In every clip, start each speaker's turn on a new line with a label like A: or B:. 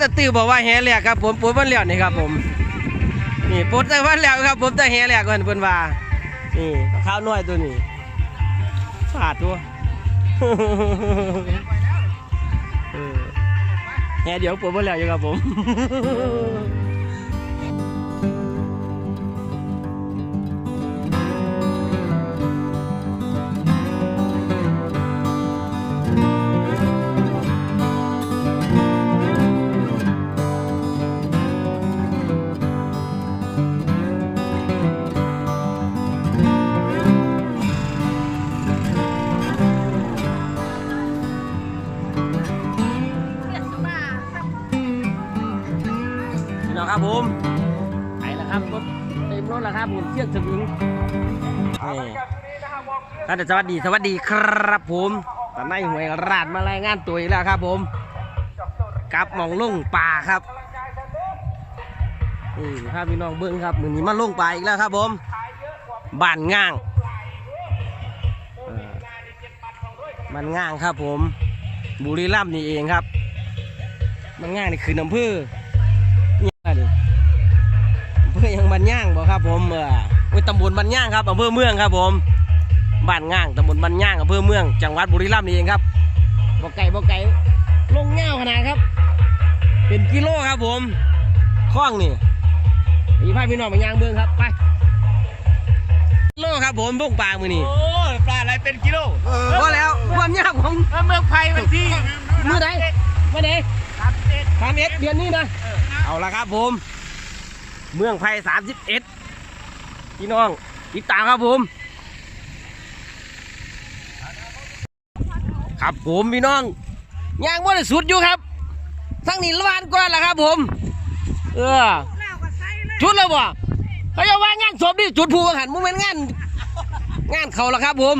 A: ตะตื่นบอกว่าแห่แหลกครับผมปวดมันแล้วนี่ครับผมนี่ปวดแต่วันแล้วครับผมแต่แห่แหลกกันเพิ่นว่านี่ข้าวน้อยตัวนี้ขาดตัวเออแห่เดี๋ยวปวดมันแล้วอยู่ครับผม พี่น้องครับผมไปแล้วครับรถเต็มรถแล้วครับผมเที่ยงถึงนี่ท่านสวัสดีสวัสดีครับผมตอนนี้หวยราดมารายงานตัวอีกแล้วครับผมกลับหมองลุ่งป่าครับนี่ภาพพี่น้องเบิ้งครับมือนี้มาลุ่งป่าอีกแล้วครับผมบ้านง่างเอ่อบ้านง่างครับผม บุรีรัมย์นี่เองครับ มันง่างนี่คือน้ำพือ ครับผมเอออุ้ยตำบลบันย่างครับอำเภอเมืองครับผมบ้านง่างตำบลบันย่างอำเภอเมือง จังหวัดบุรีรัมย์นี่เองครับบ่ไก่บ่ไก่ลงเงาวขนาดครับ เป็นกิโลครับผมคล้องนี่มีพาพี่น้องมาย่างเบื้องครับไปกิโลครับผมบุ้งปลามือนี่
B: โอ้ปลาอะไรเป็นกิโล
A: พอแล้วความยากของ
B: เมืองไผ่มันที่
A: มือไหนมาไหน
B: สามเจ็ด
A: สามเอ็ดเดือนนี้นะเอาละครับผม เมืองไผ่สามสิบเอ็ด พี่น้องติดตามครับผม ครับผมพี่น้องย่างว่าสุดอยู่ครับ ทั้งนี้ละวานก่อนละครับผม เออชุดแล้วบ่เขาจะว่างานศพนี่จุดผูกหันมุมเป็นงานงานเขาละครับผม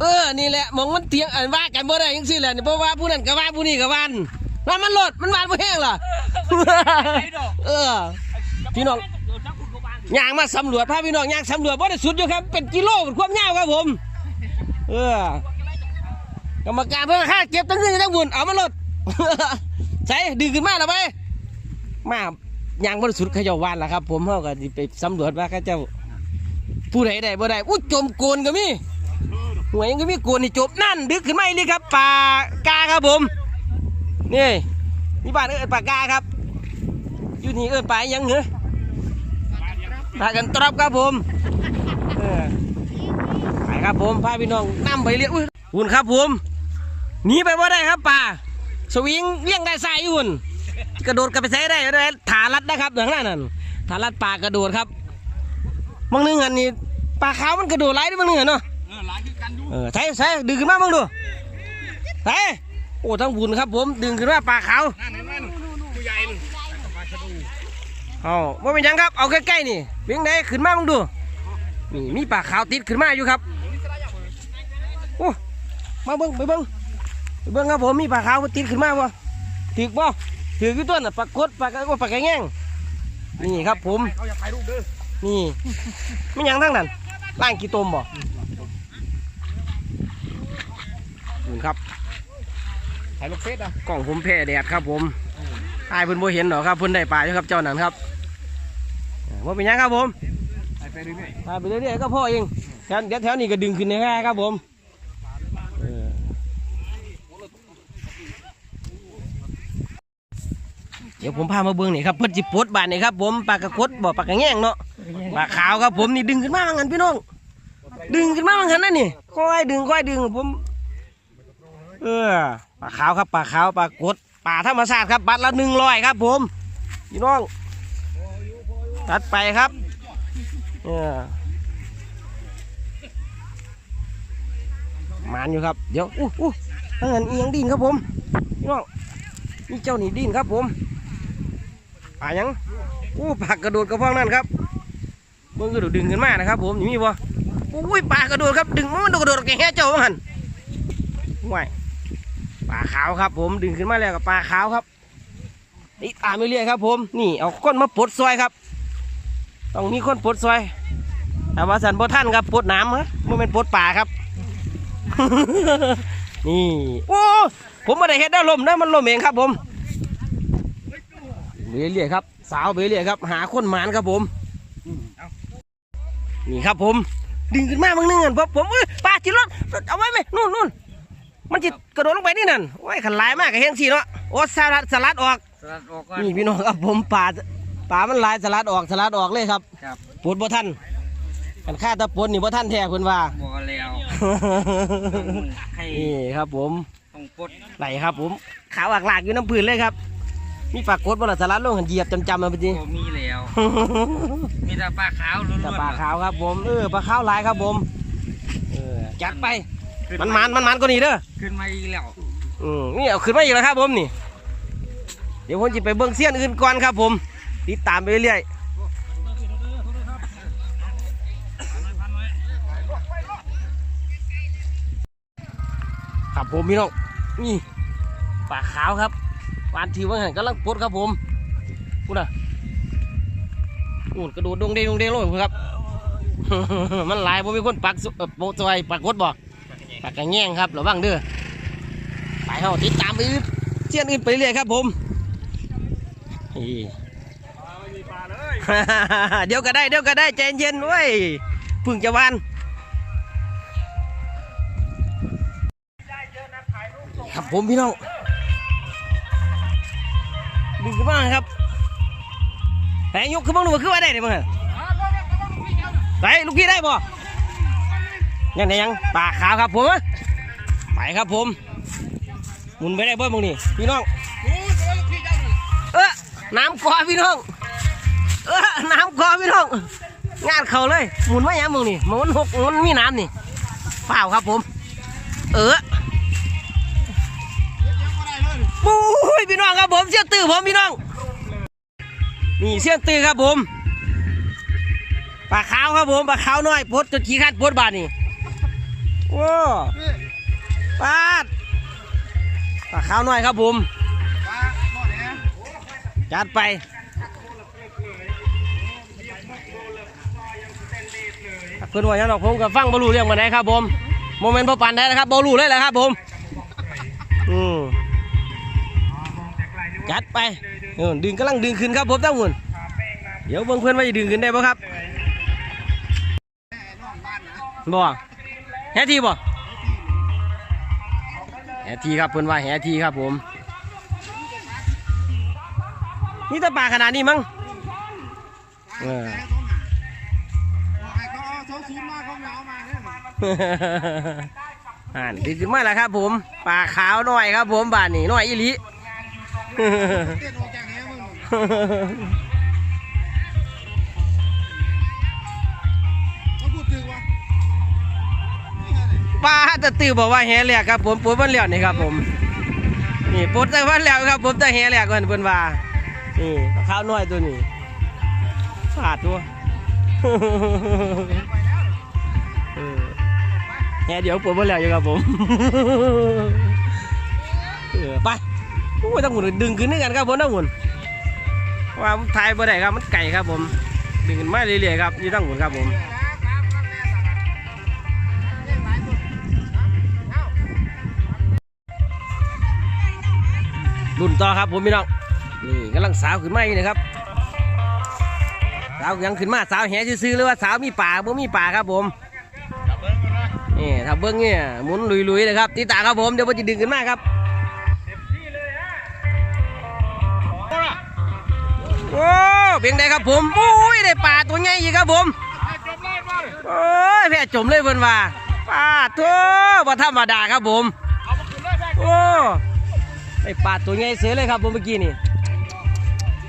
A: เออ นี่แหละหมองมันเถียงอันว่ากันบ่ได้ยังสิแหละนี่เพราะว่าผู้นั้นก็ว่าผู้นี้ก็วานว่ามันหลดมันวานบ่แห้งล่ะเออ พี่น้อง ย่างมาสำรวจพาพี่น้องย่างสำรวจบ่ได้สุดอยู่ครับ เป็นกิโลเป็นความยาวครับผม เออกรรมการเพื่อค่าเก็บตั้งเงินตั้งบุญเอามาลดใส่ดึงขึ้นมาแล้วไปมาย่างบ่ได้สุดขาเจ้าวานล่ะครับ ผมเฮาก็สิไปสำรวจว่าเขาเจ้าผู้ใดได้บ่ได้อุ้จมโกนก็มีหวยก็มีกวนนี่จบนั่นดึกขึ้นไมาอีกเลยครับปลากาครับผมนี่นี่บ้านเอิญปลากาครับอยู่นี่เอิญปลายังเหรอ ปลากันตรับครับผมไปครับผมพาพี่น้องนั่ไปเรียกหุ่นครับผมหนีไปว่าได้ครับป่าสวิงเลี้ยงได้สายอยู่หุ่นกระโดดกลับไปใช้ได้ได้ถารัดนะครับอย่างนั้นนั่นถารัดป่ากระโดดครับบางนึงอันนี้ปลาขาวมันกระโดดไล่ด้วยบางนึงอเนาะ
B: เออหลายคือกันอยู่
A: เออใช่ใช่ดึงขึ้นมาบ้างดูใช่โอ้ทั้งบุญครับผมดึงขึ้นมาปลาขาว
B: นั่นนั่นผู้ใหญ่เลยปลาชะดู
A: เอาว่าเป็นหยังครับ เอาใกล้ๆนี่เพียงใดขึ้นมาบ้างดู นี่มีปลาขาวติดขึ้นมาอยู่ครับ โอ้ มาเบิ้งไปเบิ้งไปเบิ้งครับผมมีปลาขาวติดขึ้นมาบ่ถือบ่ถืออยู่ตัวน่ะปลากดปลากระปลากระแง่งนี่ครับผม
B: เขาอยากถ่ายรูปเด้อ
A: นี่ไม่หยังทั้งนั้นล่างกี่ตมบ่นี่ครับ
B: ถ่ายรูปเฟซอะ
A: กล้องผมแพ้แดดครับผมตายเพิ่นบ่เห็นหรอกครับเพิ่นได้ปลาอยู่ครับเจ้านั่นครับ ว่าเป็นหยังครับผม
B: ถ่ายไปเรื่อย
A: ตายไปเรื่อยๆก็พ่อเองแถวเดี๋ยวแถวนี้ก็ดึงขึ้นในแค่ครับผมเออเดี๋ยวผมพามาเบิ่งนี่ครับเพิ่นจิปลดบานนี่ครับผมปลากระคดบ่ปลากระแง่งเนาะปลาขาวครับผมนี่ดึงขึ้นมาว่างั้นพี่น้องดึงขึ้นมาว่างั้นนั่นนี่ค่อยดึงค่อยดึงผม เออปลาขาวครับปลาขาวปลากดปลาธรรมชาติครับบัตรละหนึ่งร้อยครับ ผมพี่น้อง ตัดไปครับเออมานอยู่ครับ เดี๋ยวอู้อู้ทั้งนั้นเอียงดินครับผมน้องนี่เจ้าหนีดินครับผมปลายังอู้ปลากระโดดกระพองนั่นครับเมื่อกระโดดดึงขึ้นมานะครับ ผมนี่มีบ่อุ้ยปลากระโดดครับดึงมันกระโดดแกแห่เจ้ามันห่วยปลาขาวครับ ผมดึงขึ้นมาแล้วกับปลาขาวครับนี่ตามไปเรื่อยครับ ผมนี่เอาคนมาปลดซอยครับ ต้องมีคนปลดซอยแต่ว่าสันบ่ท่านครับปลดน้ำฮะมันเป็นปลดป่าครับ นี่โอ้ผมไม่ได้เฮ็ดได้ลมนะมันลมเองครับผมไปเรื่อยๆครับ สาวไปเรื่อยๆครับ หาคนหมานครับผมนี่ครับผม ดึงขึ้นมาบางนึงอะผมผมเอ้ยปลาจิรถเอาไว้ไหมนู่นนู่นมันจะกระโดดลงไปนี่นั่นโอ้ยขันหลายมากกับเฮงสีเนาะโอ้สลัดสลัดออก
C: สลัดออกก่อน
A: นี่พี่น้องครับผมปลา ปลามันหลายสลัดออกสลัดออกเลยครับ
C: ครับ
A: ปวดบ่ทันกันฆ่าตะปนนี่บ่ทันแท้เพิ่นว่า
C: บอกกันแล้วต้องให้
A: นี่ครับผม
C: ต้องปลด
A: ไหลครับผมขาวอักหลากอยู่น้ำพื้นเลยครับ มีปลากดบ่ล่ะสลัดลงหันเหยียบจำๆมาพอดี
C: บ่มีแล้วมีแต่ปลาขาวล้วนๆ
A: แต่ปลาขาวครับผมเออปลาขาวหลายครับผมเออจัดไปมันมันมันมันก็นี่เด้อ
C: ขึ้นมาอีกแล้ว
A: อืมนี่เอาขึ้นมาอีกแล้วครับผมนี่ เดี๋ยวผมจะไปเบิ้งเสี้ยนอื่นก่อนครับผม ติดตามไปเรื่อยครับผมพี่น้องนี่ปลาขาวครับปานทีว่าหันกำลังปดครับผมพูดนะนู่นกระโดดดงเดงดงเดงลงไปครับ มันลายผมมีคนปักสุเอ่อโปะซอยปักกดบ่ปักกระแง่งครับระวังเด้อไปเฮาติดตามไปเสียนอื่นไปเรื่อยครับผมนี่ เดี๋ยวก็ได้เดี๋ยวก็ได้ใจเย็นเว้ยพึ่งจะวานครับผมพี่น้องดึงขึ้นมาครับแต่ยกขึ้นมาหนูขึ้นมาได้เลยมั้งไปลูกพี่ได้บ่ยังไงยังปากขาวครับผมไปครับผมหมุนไปได้บิ้ลมึงนี่พี่น้องเออน้ำกอพี่น้อง น้ำกอพี่น้องงานเขาเลยหมุนมาอย่างมึงนี่มันหกมันมีน้ำนี่เปล่าครับผม เออปุ้ยพี่น้องครับผมเสี้ยตื้อผมพี่น้องนี่เสี้ยตื้อครับผมปลาขาวครับผมปลาขาวน้อยปดจนขี้ขัดปดบาดนี่โอ้ปาดปลาขาวน้อยครับผมจัดไป เพื่อนว่าอย่างดอกผมกับฟังบรูเรื่องมาไหนครับผมโมเมนต์พอปันได้นะครับบรูเลยแหละครับผมอืมจัดไปดึงกำลังดึงขึ้นครับผมตั้งหุ่นเดี๋ยวเบิ่งเพื่อนว่าจะดึงขึ้นได้ป่ะครับบ่แฮทีบ่แฮทีครับเพื่อนว่าแฮทีครับผมนี่ตะปลาขนาดนี้มั้งเออ อ่านดึกขึ้นมาแล้วครับผมปลาขาวหน่อยครับ ผมบานนี่หน่อยอีหลีปลาตะตือบอกว่าแห่แหลกครับ ผมปวดมันเหลียวนี่ครับ ผมนี่ปวดแต่วันแล้วครับ ผมแต่แห่แหลกเพิ่นเพิ่นว่านี่ปลาขาวน้อยตัวนี้ขาดตัวเออ แห่เดี๋ยวปวดมันแล้วอยู่ครับผมไปโอ้ยต้องหมุนดึงขึ้นด้วยกันครับผมต้องหมุนว่ามันถ่ายบ่ได้ครับมันไก่ครับผม ดึงขึ้นมาเรื่อยๆครับอยี่ต้องหมุนครับผมรุ่นต่อครับผมพี่น้องนี่กำลังสาวขึ้นมาอยู่นะครับสาวยังขึ้นมาสาวแหซื้อๆหรือว่าสาวมีป่าบ่มีป่าครับผม นี่ถ้าเบิ้งเนี่ยหมุนลุยๆเลยครับติตาครับผมเดี๋ยวผมจะดึงขึ้นมาครับโอ้เพียงใดครับผมโอ้ยได้ป่าตัวใหญ่อีกครับผมโอ้ยแพ้จมเลยเพิ่นว่าป่าตัวบ่ธรรมดาครับผมโอ้ไอ้ป่าตัวใหญ่เสือเลยครับผมเมื่อกี้นี่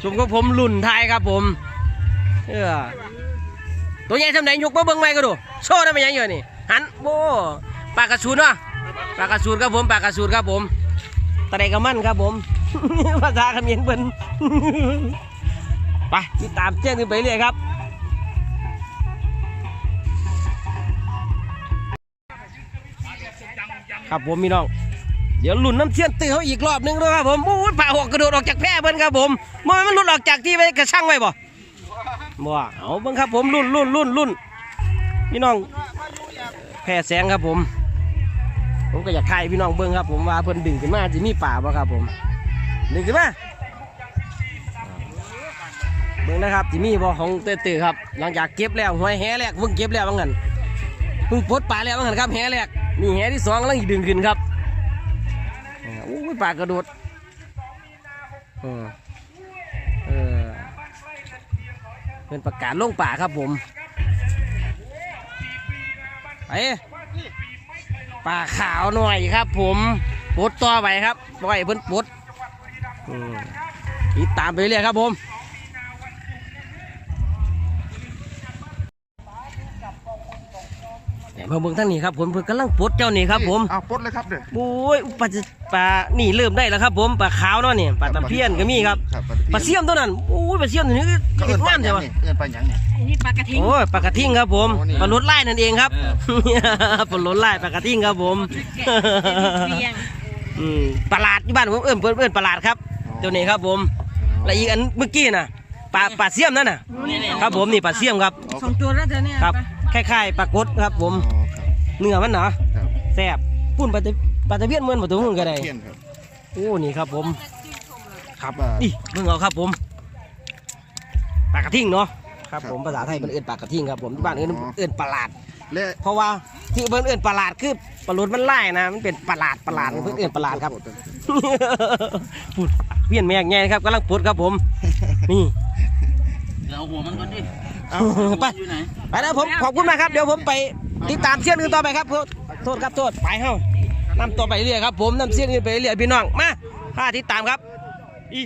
A: ชมกับผมลุ่นไทยครับผมเออตัวใหญ่ทำไหนยกมาเบิ้งไม่ก็ดูโชว์ได้ไหมยังอยู่นี่ หันโบปลากระสูนวะปลากระสูนครับผมปลากระสูนครับผมตะไดกระมันครับผมภาษาเขมิ้นเป็นไปติดตามเจ้าขึ้นไปเรื่อยครับครับผมพี่น้อง เดี๋ยวหลุนน้ำเชี่ยนตื้อเขาอีกรอบหนึงด้วยครับผมโอ้ยผ่าหอกกระโดดออกจากแพร่เบิ้นครับผมมันมันหลุดออกจากที่ไปกระช่างไว้บ่บ่เอาเบิ้งครับผมลุ่นลุ่นลุ่นลุ่นพี่น้อง พร่แสงครับผม ผมก็อยากถ่ายพี่น้องเบิ้งครับ ผมว่าเพิ่นดึงขึ้นมาจะมีป่าบ่ครับผม ดึงขึ้นมาเบิ่งนะครับที่มีบ่ของเต้ตื่อครับ หลังจากเก็บแล้วหวยแหแรกเพิ่งเก็บแล้วว่างั้นเพิ่งปลดปลาแล้วว่างั้นครับแหแรกนี่แหที่สองกำลังดึงขึ้นครับอ่าอู้ยปลากระโดดเออเออเป็นประกาศลงป่าครับผม ไปปลาขาวหน่อยครับ ผมปลดต่อไปครับปล่อยเพิ่นปลดอืมติดตามไปเรื่อยครับผม เพิ่งเบิ่งท่านนี้ครับผมเพิ่งกำลังปลดเจ้านี่ครับผม
B: อ้าวปลดเลยครับเด้อ
A: โอ้ยปลาจะปลานี่เริ่มได้แล้วครับผมปลาขาวเนาะนี่ปลาตะเพียนก็มีครับ
B: ครับ
A: ปลาเสี่ยมตัวนั้นโอ้ยปลาเสี่ยมตัวนี้
B: ก็
A: ก็
B: เอิ้น
A: งามใช่ปะ
B: เอิ้นปลาหยังนี่
D: อันนี้ปลากระทิง
A: โอ้ยปลากระทิงครับผม
B: โอ้นี่
A: ปลาลดไล่นั่นเองครับปลาลดไล่ปลากระทิงครับผม
D: เบียง
A: อืมปลาหลาดที่บ้านผมเอิ้นเพิ่นเอิ้นปลาหลาดครับตัวนี้ครับผมและอีกอันเมื่อกี้น่ะปลาปลาเสี่ยมนั่นน่ะครับผมนี่ปลาเสี่ยมครับ
D: สองตัวแล้วเธอเนี่ย
A: ครับคล้ายๆปลากดครับผม
B: อ๋อครับ
A: เนื้อมันเนาะ
B: ครับ
A: แซ่บปุ่นปลาตะปลาตะเพียนเหมือนปลาตัวมึงก็ได้
B: เทียนครับ
A: โอ้นี่ครับผมครับ
B: ว่า
A: นี่เพิ่งเอาครับผมปลากระทิงเนาะครับ
B: ครับ
A: ผมภาษาไทยมันเอื่นปลากระทิงครับผมที่บ้านเอื่น
B: อ๋อ
A: เอื่นปลาหลาด
B: และ
A: เพราะว่าที่เพิ่นเอื่นปลาหลาดคือปลาหลุดมันไล่นะมันเป็นปลาหลาดปลาหลาดเพิ่นเอื่นปลาหลาดครับพูดเพี้ยนแม่งไงครับกำลังปลดครับผม นี่
C: เอาหัวมันก่อนดิ
A: ไป
C: อยู่ไหน
A: ไปแล้วผมขอบคุณมากครับ เดี๋ยวผมไป ติดตามเสี้ยนอื่นต่อไปครับโทษโทษครับโทษไปเฮ้านำตัวไปเรื่อยครับผมนำเสี้ยนอื่นไปเรื่อยพี่น้องมาข้าติดตามครับอี